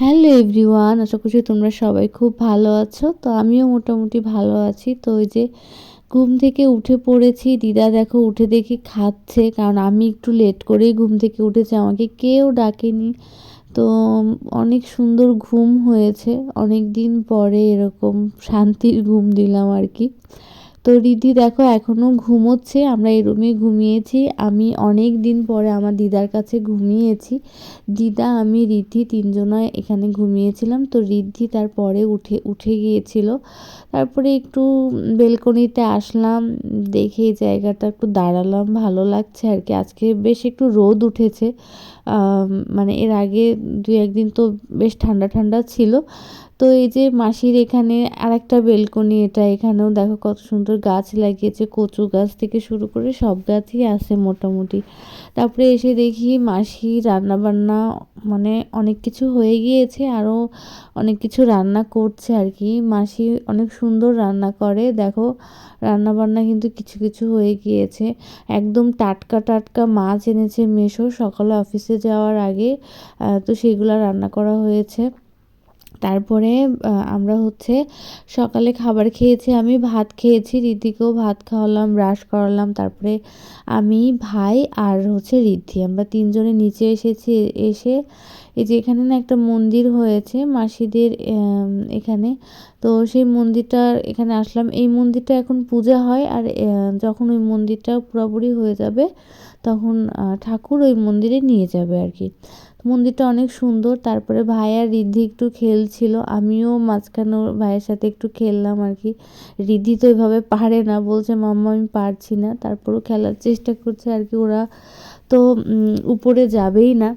Hello everyone, আশা করছি তোমরা সবাই খুব ভালো আছো। তো আমিও মোটামুটি ভালো আছি। তো ওই যে ঘুম থেকে উঠে পড়েছি, দিদা দেখো উঠে দেখি খাচ্ছে, কারণ আমি একটু লেট করেই ঘুম থেকে উঠেছি, আমাকে কেউ ডাকেনি। তো অনেক সুন্দর ঘুম হয়েছে অনেক দিন পরে এরকম শান্তির ঘুম দিলাম আর কি। তো রিদ্ধি দেখো এখনও ঘুমোচ্ছে, আমরা এই রুমে ঘুমিয়েছি। আমি অনেক দিন পরে আমার দিদার কাছে ঘুমিয়েছি। দিদা, আমি রিদ্ধি তিনজনায় এখানে ঘুমিয়েছিলাম। তো রিদ্ধি তারপরে উঠে উঠে গিয়েছিল। তারপরে একটু বেলকনিতে আসলাম, দেখে এই জায়গাটা একটু দাঁড়ালাম, ভালো লাগছে আর কি। আজকে বেশ একটু রোদ উঠেছে। মানে এর আগে দু একদিন তো বেশ ঠান্ডা ঠান্ডা ছিল। তো এই যে মাসির এখানে আরেকটা বেলকনি, এটা এখানেও দেখো কত সুন্দর গাছ লাগিয়েছে, কচু গাছ থেকে শুরু করে সব গাছই আছে মোটামুটি। তারপরে এসে দেখি মাসি রান্নাবান্না মানে অনেক কিছু হয়ে গিয়েছে আরও অনেক কিছু রান্না করছে আর কি। মাসি অনেক সুন্দর রান্না করে, দেখো রান্না বান্না কিন্তু কিছু কিছু হয়ে গিয়েছে। একদম টাটকা টাটকা মাছ এনেছে মেশো। সকালে অফিসে যাওয়ার আগে তো সেগুলো রান্না করা হয়েছে। তারপরে আমরা হচ্ছে সকালে খাবার খেয়েছি, আমি ভাত খেয়েছি ঋদ্ধিকেও ভাত খাওয়ালাম ব্রাশ করালাম, তারপরে আমি, ভাই আর হচ্ছে ঋদ্ধি। আমরা তিনজনে নিচে এসেছি, এসে এই যে এখানে না একটা মন্দির হয়েছে মাসিদের এখানে। তো সেই মন্দিরটা, এখানে আসলাম। এই মন্দিরটা এখন পূজা হয় আর যখন ওই মন্দিরটা পুরোপুরি হয়ে যাবে, তখন ঠাকুর ওই মন্দিরে নিয়ে যাবে আর কি। মন্দিরটা অনেক সুন্দর। তারপরে ভাই আর রিদ্ধি একটু খেলছিল, আমিও মাঝখানে ভাইয়ের সাথে একটু খেললাম আর কি রিদ্ধি তো এভাবে পারে না, বলছে, মাম্মা, আমি পারছি না। তারপরেও খেলার চেষ্টা করছে আর কি ওরা। তো উপরে যাবেই না।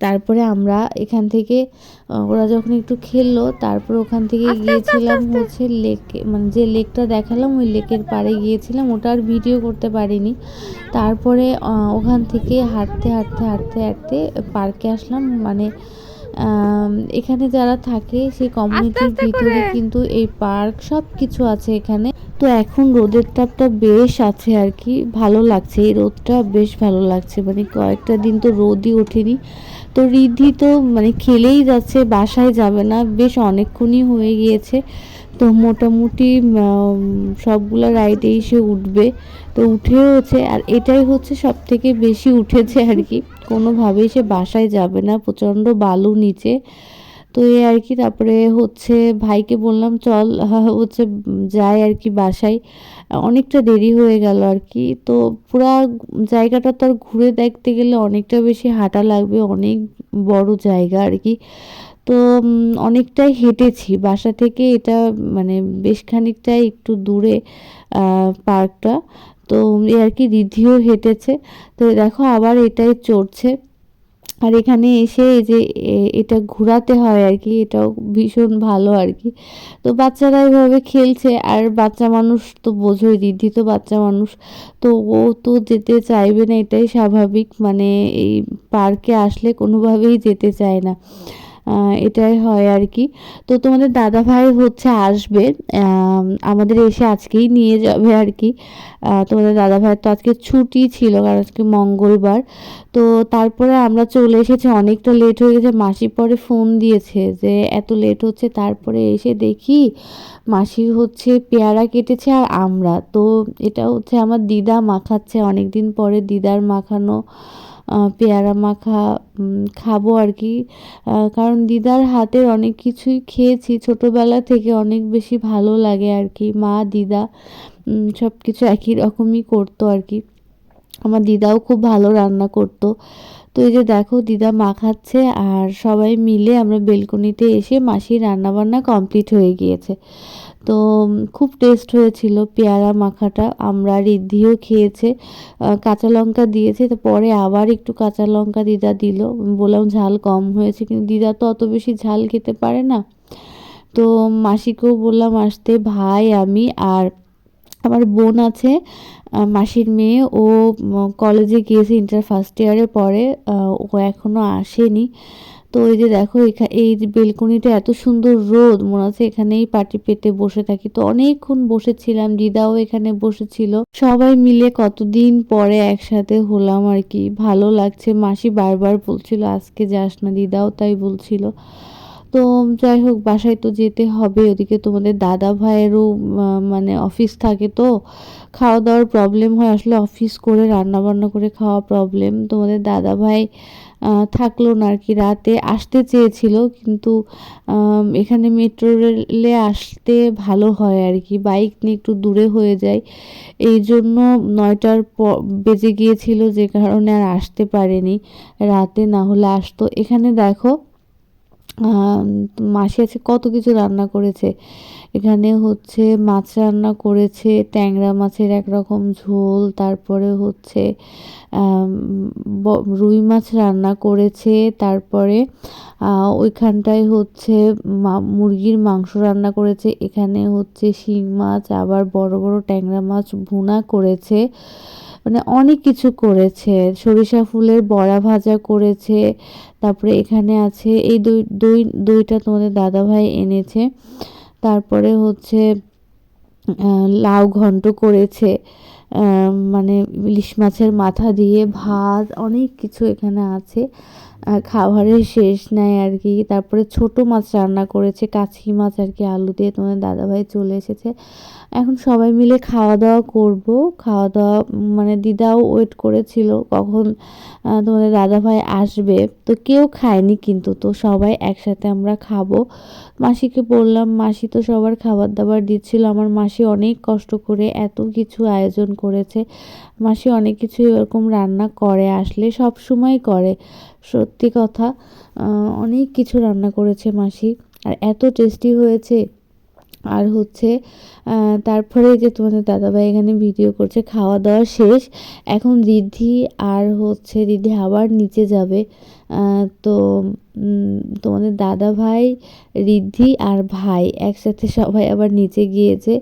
তারপরে আমরা এখান থেকে ওরা যখন একটু খেললো তারপর ওখান থেকে গিয়েছিলাম হচ্ছে লেকে মানে যে লেকটা দেখালাম ওই লেকের পাড়ে গিয়েছিলাম। ওটা আর ভিডিও করতে পারিনি। তারপরে ওখান থেকে হাঁটতে হাঁটতে হাঁটতে হাঁটতে পার্কে আসলাম। মানে এখানে যারা থাকে সেই কমিউনিটির ভিতরে কিন্তু এই পার্ক সব কিছু আছে এখানে। তো এখন রোদের তাপটা বেশ আছে আর কি, ভালো লাগছে। এই রোদটা বেশ ভালো লাগছে মানে কয়েকটা দিন তো রোদই ওঠেনি। তো রিদ্ধি তো মানে খেলেই যাচ্ছে, বাসায় যাবে না, বেশ অনেকক্ষণই হয়ে গিয়েছে। তো মোটামুটি সবগুলো রাইডে এসে উঠবে। তো উঠেওছে আর এটাই হচ্ছে সব থেকে বেশি উঠেছে আর কি। কোনোভাবেই সে বাসায় যাবে না, প্রচণ্ড বালু নিচে। তো এই আর কি, তারপরে হচ্ছে ভাইকে বললাম, চল, হচ্ছে যাই আর কি বাসায়। অনেকটা দেরি হয়ে গেল আর কি। তো পুরা জায়গাটা তো আর ঘুরে দেখতে গেলে অনেকটা বেশি হাঁটা লাগবে, অনেক বড় জায়গা আর কি। তো অনেকটাই হেঁটেছি। বাসা থেকে এটা মানে বেশ খানিকটাই একটু দূরে পার্কটা। তো এ আর কি রিধিও হেঁটেছে। তো দেখো আবার এটাই চড়ছে। আর এখানে এসে যে এটা ঘোরাতে হয় আর কি, এটাও ভীষণ ভালো আর কি। তো বাচ্চারা এভাবে খেলছে, আর বাচ্চা মানুষ তো বোঝোই, দিদি তো বাচ্চা মানুষ, তো ও তো যেতে চাইবে না, এটাই স্বাভাবিক। মানে এই পার্কে আসলে কোনোভাবেই যেতে চায় না। এটাই হয় আর কি। তো তোমাদের দাদা ভাই হচ্ছে আসবে আমাদের এসে আজকেই নিয়ে যাবে আর কি। তোমাদের দাদা ভাইয়ের তো আজকে ছুটি ছিল, কারণ আজকে মঙ্গলবার। তো তারপরে আমরা চলে এসেছি, অনেকটা লেট হয়ে গেছে। মাসি পরে ফোন দিয়েছে যে, এত লেট হচ্ছে, তারপরে এসে দেখি মাসি হচ্ছে পেয়ারা কেটেছে আর আমরা। তো এটা হচ্ছে আমার দিদা মাখাচ্ছে অনেক দিন পরে দিদার মাখানো পেয়ারা মাখা খাব আর কি। কারণ দিদার হাতের অনেক কিছুই খেয়েছি। ছোটোবেলা থেকে অনেক বেশি ভালো লাগে আর কি। মা, দিদা সব কিছু একই রকমই করতো আর কি। আমার দিদাও খুব ভালো রান্না করতো। তো এই যে দেখো, দিদা মাখাচ্ছে আর সবাই মিলে আমরা বেলকনিতে এসে মাসির রান্নাবান্না কমপ্লিট হয়ে গিয়েছে। তো খুব টেস্ট হয়েছিল পেয়ারা মাখাটা, আমরা রিদ্ধিও খেয়েছে কাঁচা লঙ্কা দিয়েছে, তো পরে আবার একটু কাঁচা লঙ্কা দিদা দিল, বললাম ঝাল কম হয়েছে, কিন্তু দিদা তো অত বেশি ঝাল খেতে পারে না। তো মাসিকেও বললাম, আসতে ভাই আমি। আর আমার বোন আছে মাসির মেয়ে, ও কলেজে গিয়েছে ইন্টার ফার্স্ট ইয়ারে পরে ও এখনও আসেনি। তো এই যে দেখো, এখা- এই যে বেলকনিটা এত সুন্দর রোদ, মনে হচ্ছে এখানেই পাটি পেতে বসে থাকি। তো অনেকক্ষণ বসেছিলাম, দিদাও এখানে বসেছিল। সবাই মিলে কতদিন পরে একসাথে হলাম আর কি। ভালো লাগছে, মাসি বারবার বলছিল, আজকে যাস না। দিদাও তাই বলছিল। তো যাই হোক, বাসায় তো যেতে হবে। ওদিকে তোমাদের দাদা ভাইয়েরও মানে অফিস থাকে তো। খাওয়া দাওয়ার প্রবলেম হয়, আসলে অফিস করে রান্না বান্না করে খাওয়া প্রবলেম। তোমাদের দাদা ভাই থাকল না আর কি। রাতে আসতে চেয়েছিল, কিন্তু এখানে মেট্রো রেলে আসতে ভালো হয় আর কি। বাইক নিয়ে একটু দূরে হয়ে যায় এই জন্য নয়টার বেজে গিয়েছিল, যে কারণে আর আসতে পারেনি। রাতে না হলে আসতো। এখানে দেখো মাসি আছে কত কিছু রান্না করেছে। এখানে হচ্ছে মাছ রান্না করেছে, ট্যাংরা মাছের একরকম ঝোল, তারপরে হচ্ছে রুই মাছ রান্না করেছে, তারপরে ওইখানটায় হচ্ছে মুরগির মাংস রান্না করেছে, এখানে হচ্ছে শিং মাছ, আবার বড় বড় ট্যাংরা মাছ ভুনা করেছে। মানে অনেক কিছু করেছে। সরিষা ফুলের বড়া ভাজা করেছে। তারপরে এখানে আছে, এই দুই দুই, দুইটা তোমাদের দাদাভাই এনেছে। তারপরে হচ্ছে লাউ ঘন্ট করেছে। মানে ইলিশ মাছের মাথা দিয়ে ভাত, অনেক কিছু এখানে আছে। খাবারের শেষ নাই আর কি। তারপরে ছোট মাছ রান্না করেছে কাছি মাছ আর কি, আলু দিয়ে তোমাদের দাদাভাই চলে এসেছে। এখন সবাই মিলে খাওয়া দাওয়া করব। খাওয়া দাওয়া মানে দিদাও ওয়েট করেছিল কখন তোমাদের দাদাভাই আসবে। তো কেউ খায়নি কিন্তু, তো সবাই একসাথে আমরা খাব। মাসিকে বললাম, মাসি তো সবার খাবার দাবার দিচ্ছিল। আমার মাসি অনেক কষ্ট করে এত কিছু আয়োজন করেছে। মাসি অনেক কিছু এরকম রান্না করে, আসলে সব সময় করে। সত্যি কথা অনেক কিছু রান্না করেছে মাসি। আর এত টেস্টি হয়েছে। আর হচ্ছে তারপরে যে তোমাদের দাদাভাই এখানে ভিডিও করছে খাওয়া দাওয়া শেষ। এখন রিদ্ধি আর হচ্ছে রিদ্ধি আবার নিচে যাবে। তো তোমাদের দাদা ভাই রিদ্ধি আর ভাই একসাথে সবাই আবার নিচে গিয়েছে।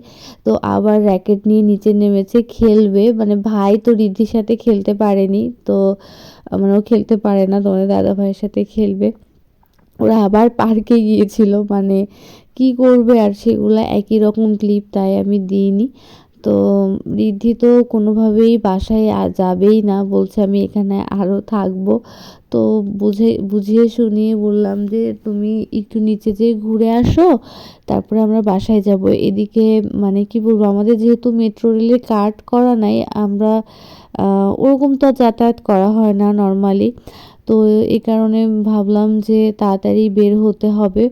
তো আবার র্যাকেট নিয়ে নিচে নেমেছে, খেলবে। মানে ভাই তো রিদ্ধির সাথে খেলতে পারেনি, তো মানে ও খেলতে পারে না, তোমাদের দাদা ভাইয়ের সাথে খেলবে। ওরা আবার পার্কে গিয়েছিল মানে কি করবে আর সেগুলো একই রকম ক্লিপ তাই আমি দিইনি। তো রিদ্ধি তো কোনোভাবেই বাসায় যাবেই না, বলছে আমি এখানে আরও থাকব। তো বুঝে, বুঝিয়ে শুনিয়ে বললাম যে, তুমি একটু নিচে যেয়ে ঘুরে আসো, তারপরে আমরা বাসায় যাব। এদিকে মানে কি বলব, আমাদের যেহেতু মেট্রো রেলের কার্ড করা নাই, আমরা ওরকম তো যাতায়াত করা হয় না নর্মালি তো এই কারণে ভাবলাম যে তাড়াতাড়ি বের হতে হবে।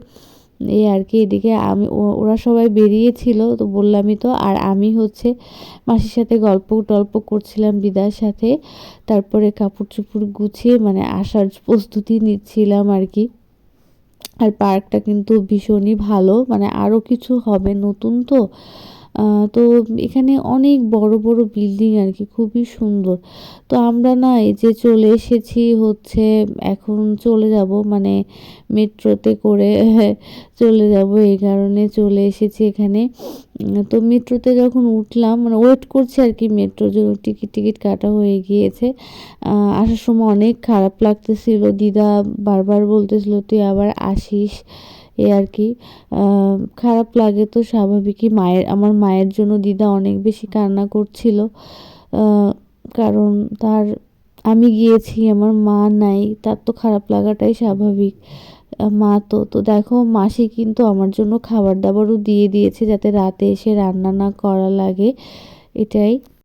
এই আর কি, এদিকে আমি ওরা সবাই বেরিয়েছিল, তো বললামই তো, আর আমি হচ্ছে মাসির সাথে গল্প টল্প করছিলাম দিদার সাথে, তারপরে কাপড় চোপড় গুছিয়ে মানে আসার প্রস্তুতি নিচ্ছিলাম আর কি। আর পার্কটা কিন্তু ভীষণই ভালো মানে আরও কিছু হবে নতুন তো তো এখানে অনেক বড় বড় বিল্ডিং আর কি খুবই সুন্দর। তো আমরা না এই যে চলে এসেছি হচ্ছে, এখন চলে যাব মানে মেট্রোতে করে চলে যাব, এই কারণে চলে এসেছি এখানে। তো মেট্রোতে যখন উঠলাম মানে ওয়েট করছি আর কি মেট্রোর জন্য টিকিট টিকিট কাটা হয়ে গিয়েছে। আসার সময় অনেক খারাপ লাগতেছিল, দিদা বারবার বলতেছিল, তুই আবার আসিস? এ আর কি। খারাপ লাগে তো স্বাভাবিকই। মায়ের, আমার মায়ের জন্য দিদা অনেক বেশি কান্না করছিল। কারণ তার, আমি গিয়েছি, আমার মা নাই, তার তো খারাপ লাগাটাই স্বাভাবিক। মা তো তো দেখো, মাসি কিন্তু আমার জন্য খাবার দাবারও দিয়ে দিয়েছে যাতে রাতে এসে রান্না না করা লাগে। এটাই।